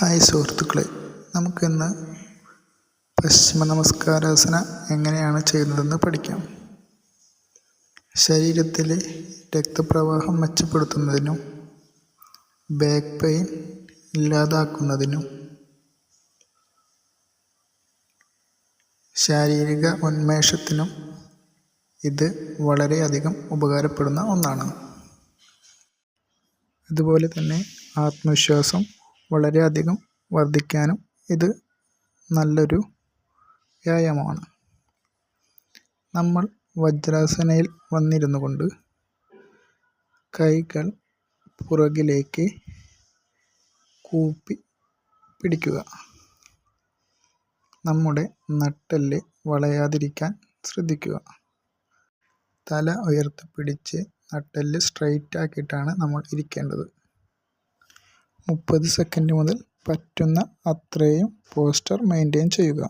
Hi സുഹൃത്തുക്കളെ. നമുക്കിന്ന് പശ്ചിമ നമസ്കാരാസന എങ്ങനെയാണ് ചെയ്യുന്നതെന്ന് പഠിക്കാം. ശരീരത്തിലെ രക്തപ്രവാഹം മെച്ചപ്പെടുത്തുന്നതിനും ബാക്ക് പെയിൻ ഇല്ലാതാക്കുന്നതിനും ശാരീരിക ഉന്മേഷത്തിനും ഇത് വളരെയധികം ഉപകാരപ്പെടുന്ന ഒന്നാണ്. അതുപോലെ തന്നെ ആത്മവിശ്വാസം വളരെയധികം വർദ്ധിക്കാനും ഇത് നല്ലൊരു വ്യായാമമാണ്. നമ്മൾ വജ്രാസനയിൽ വന്നിരുന്നു കൊണ്ട് കൈകൾ പുറകിലേക്ക് കൂപ്പി പിടിക്കുക. നമ്മുടെ നട്ടെല്ല് വളയാതിരിക്കാൻ ശ്രദ്ധിക്കുക. തല ഉയർത്തിപ്പിടിച്ച് നട്ടെല്ല് സ്ട്രൈറ്റ് ആക്കിയിട്ടാണ് നമ്മൾ ഇരിക്കേണ്ടത്. മുപ്പത് സെക്കൻഡ് മുതൽ പറ്റുന്ന അത്രയും പോസ്റ്റർ മെയിന്റെയിൻ ചെയ്യുക.